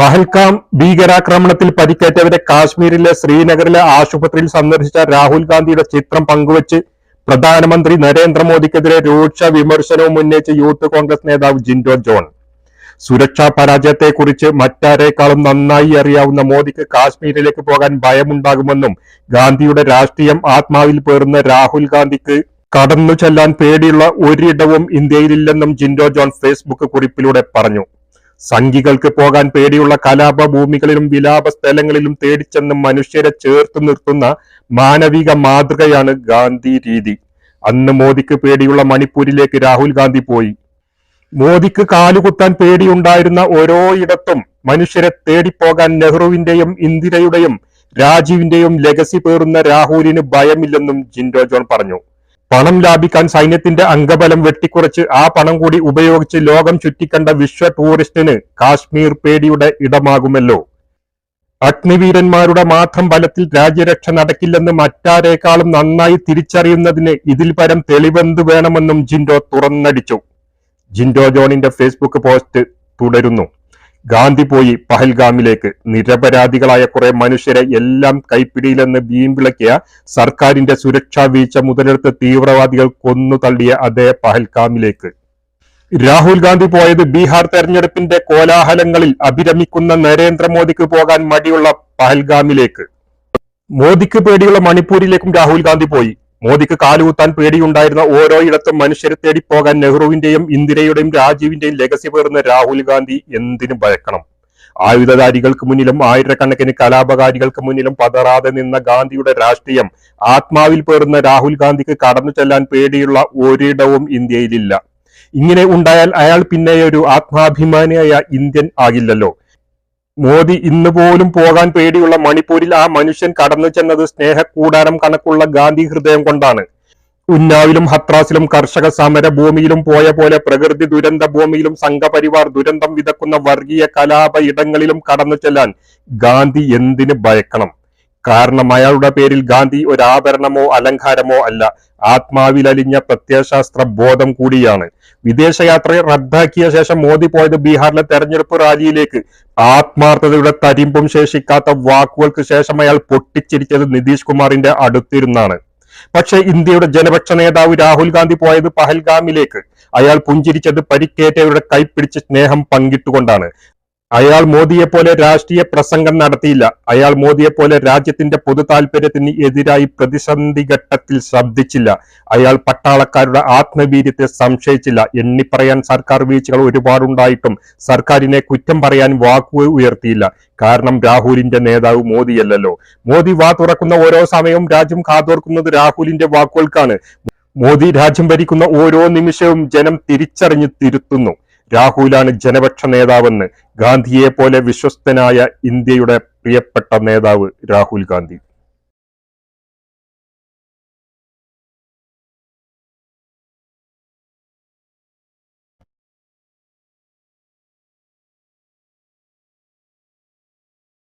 പഹൽഗാം ഭീകരാക്രമണത്തിൽ പരിക്കേറ്റവരെ കാശ്മീരിലെ ശ്രീനഗറിലെ ആശുപത്രിയിൽ സന്ദർശിച്ച രാഹുൽ ഗാന്ധിയുടെ ചിത്രം പങ്കുവച്ച് പ്രധാനമന്ത്രി നരേന്ദ്രമോദിക്കെതിരെ രൂക്ഷ വിമർശനവും ഉന്നയിച്ച യൂത്ത് കോൺഗ്രസ് നേതാവ് ജിൻഡോ ജോൺ. സുരക്ഷാ പരാജയത്തെക്കുറിച്ച് മറ്റാരേക്കാളും നന്നായി അറിയാവുന്ന മോദിക്ക് കാശ്മീരിലേക്ക് പോകാൻ ഭയമുണ്ടാകുമെന്നും ഗാന്ധിയുടെ രാഷ്ട്രീയം ആത്മാവിൽ പേറുന്ന രാഹുൽ ഗാന്ധിക്ക് കടന്നു ചെല്ലാൻ പേടിയുള്ള ഒരിടവും ഇന്ത്യയിലില്ലെന്നും ജിൻഡോ ജോൺ ഫേസ്ബുക്ക് കുറിപ്പിലൂടെ പറഞ്ഞു. സംഘികൾക്ക് പോകാൻ പേടിയുള്ള കലാപഭൂമികളിലും വിലാപ സ്ഥലങ്ങളിലും തേടിച്ചെന്ന് മനുഷ്യരെ ചേർത്ത് നിർത്തുന്ന മാനവിക മാതൃകയാണ് ഗാന്ധി രീതി. അന്ന് മോദിക്ക് പേടിയുള്ള മണിപ്പൂരിലേക്ക് രാഹുൽ ഗാന്ധി പോയി. മോദിക്ക് കാലുകുത്താൻ പേടിയുണ്ടായിരുന്ന ഓരോ ഇടത്തും മനുഷ്യരെ തേടിപ്പോകാൻ നെഹ്റുവിന്റെയും ഇന്ദിരയുടെയും രാജീവിന്റെയും ലെഗസി പേറുന്ന രാഹുലിന് ഭയമില്ലെന്നും ജിൻഡോ ജോൺ പറഞ്ഞു. പണം ലാഭിക്കാൻ സൈന്യത്തിന്റെ അംഗബലം വെട്ടിക്കുറച്ച് ആ പണം കൂടി ഉപയോഗിച്ച് ലോകം ചുറ്റിക്കണ്ട വിശ്വ ടൂറിസ്റ്റിന് കാശ്മീർ പേടിയുടെ ഇടമാകുമല്ലോ. അഗ്നിവീരന്മാരുടെ മാത്രം ബലത്തിൽ രാജ്യരക്ഷ നടക്കില്ലെന്ന് മറ്റാരേക്കാളും നന്നായി തിരിച്ചറിയുന്നതിന് ഇതിൽ പരം തെളിവെന്ത് വേണമെന്നും ജിൻഡോ തുറന്നടിച്ചു. ജിൻഡോ ജോണിന്റെ ഫേസ്ബുക്ക് പോസ്റ്റ് തുടരുന്നു. ഗാന്ധി പോയി പഹൽഗാമിലേക്ക്. നിരപരാധികളായ കുറെ മനുഷ്യരെ എല്ലാം കൈപ്പിടിയിലെന്ന് വീമ്പിളക്കിയ സർക്കാരിന്റെ സുരക്ഷാ വീഴ്ച മുതലെടുത്ത് തീവ്രവാദികൾ കൊന്നു തള്ളിയ അതേ പഹൽഗാമിലേക്ക്. രാഹുൽ ഗാന്ധി പോയത് ബീഹാർ തെരഞ്ഞെടുപ്പിന്റെ കോലാഹലങ്ങളിൽ അഭിരമിക്കുന്ന നരേന്ദ്രമോദിക്ക് പോകാൻ മടിയുള്ള പഹൽഗാമിലേക്ക്. മോദിക്ക് പേടിയുള്ള മണിപ്പൂരിലേക്കും രാഹുൽ ഗാന്ധി പോയി. മോദിക്ക് കാലുകുത്താൻ പേടിയുണ്ടായിരുന്ന ഓരോ ഇടത്തും മനുഷ്യരെ തേടി പോകാൻ നെഹ്റുവിന്റെയും ഇന്ദിരയുടെയും രാജീവിന്റെയും ലെഗസി പേർന്ന രാഹുൽ ഗാന്ധി എന്തിനും ഭയക്കണം? ആയുധധാരികൾക്ക് മുന്നിലും ആയിരക്കണക്കിന് കലാപകാരികൾക്ക് മുന്നിലും പതറാതെ നിന്ന ഗാന്ധിയുടെ രാഷ്ട്രീയം ആത്മാവിൽ പേറുന്ന രാഹുൽ ഗാന്ധിക്ക് കടന്നു ചെല്ലാൻ പേടിയുള്ള ഒരിടവും ഇന്ത്യയിലില്ല. ഇങ്ങനെ ഉണ്ടായാൽ അയാൾ പിന്നെ ഒരു ആത്മാഭിമാനിയായ ഇന്ത്യൻ ആകില്ലല്ലോ. മോദി ഇന്ന് പോലും പോകാൻ പേടിയുള്ള മണിപ്പൂരിൽ ആ മനുഷ്യൻ കടന്നു ചെന്നത് സ്നേഹക്കൂടാരം കണക്കുള്ള ഗാന്ധി ഹൃദയം കൊണ്ടാണ്. ഉന്നാവിലും ഹത്രാസിലും കർഷക സമര ഭൂമിയിലും പോയ പോലെ പ്രകൃതി ദുരന്ത ഭൂമിയിലും സംഘപരിവാർ ദുരന്തം വിതക്കുന്ന വർഗീയ കലാപ ഇടങ്ങളിലും കടന്നു ചെല്ലാൻ ഗാന്ധി എന്തിന് ഭയക്കണം? കാരണം അയാളുടെ പേരിൽ ഗാന്ധി ഒരു ആഭരണമോ അലങ്കാരമോ അല്ല. ആത്മാവിലലിഞ്ഞ പ്രത്യയശാസ്ത്ര ബോധം കൂടിയാണ്. വിദേശയാത്ര റദ്ദാക്കിയ ശേഷം മോദി പോയത് ബീഹാറിലെ തെരഞ്ഞെടുപ്പ് റാലിയിലേക്ക്. ആത്മാർത്ഥതയുടെ തരിമ്പും ശേഷിക്കാത്ത വാക്കുകൾക്ക് ശേഷം അയാൾ പൊട്ടിച്ചിരിച്ചത് നിതീഷ് കുമാറിന്റെ അടുത്തിരുന്നാണ്. പക്ഷേ ഇന്ത്യയുടെ ജനപക്ഷ നേതാവ് രാഹുൽ ഗാന്ധി പോയത് പഹൽഗാമിലേക്ക്. അയാൾ പുഞ്ചിരിച്ചത് പരിക്കേറ്റവരുടെ കൈപ്പിടിച്ച് സ്നേഹം പങ്കിട്ടുകൊണ്ടാണ്. അയാൾ മോദിയെ പോലെ രാഷ്ട്രീയ പ്രസംഗം നടത്തിയില്ല. അയാൾ മോദിയെ പോലെ രാജ്യത്തിന്റെ പൊതു താല്പര്യത്തിന് എതിരായി പ്രതിസന്ധി ഘട്ടത്തിൽ ശബ്ദിച്ചില്ല. അയാൾ പട്ടാളക്കാരുടെ ആത്മവീര്യത്തെ സംശയിച്ചില്ല. എണ്ണിപ്പറയാൻ സർക്കാർ വീഴ്ചകൾ ഒരുപാടുണ്ടായിട്ടും സർക്കാരിനെ കുറ്റം പറയാൻ വാക്കു ഉയർത്തിയില്ല. കാരണം രാഹുലിന്റെ നേതാവ് മോദിയല്ലല്ലോ. മോദി വാ തുറക്കുന്ന ഓരോ സമയവും രാജ്യം കാതോർക്കുന്നത് രാഹുലിന്റെ വാക്കുകൾക്കാണ്. മോദി രാജ്യം ഭരിക്കുന്ന ഓരോ നിമിഷവും ജനം തിരിച്ചറിഞ്ഞ് തിരുത്തുന്നു. രാഹുലാണ് ജനപക്ഷ നേതാവെന്ന് ഗാന്ധിയെ പോലെ വിശ്വസ്തനായ ഇന്ത്യയുടെ പ്രിയപ്പെട്ട നേതാവ് രാഹുൽ ഗാന്ധി.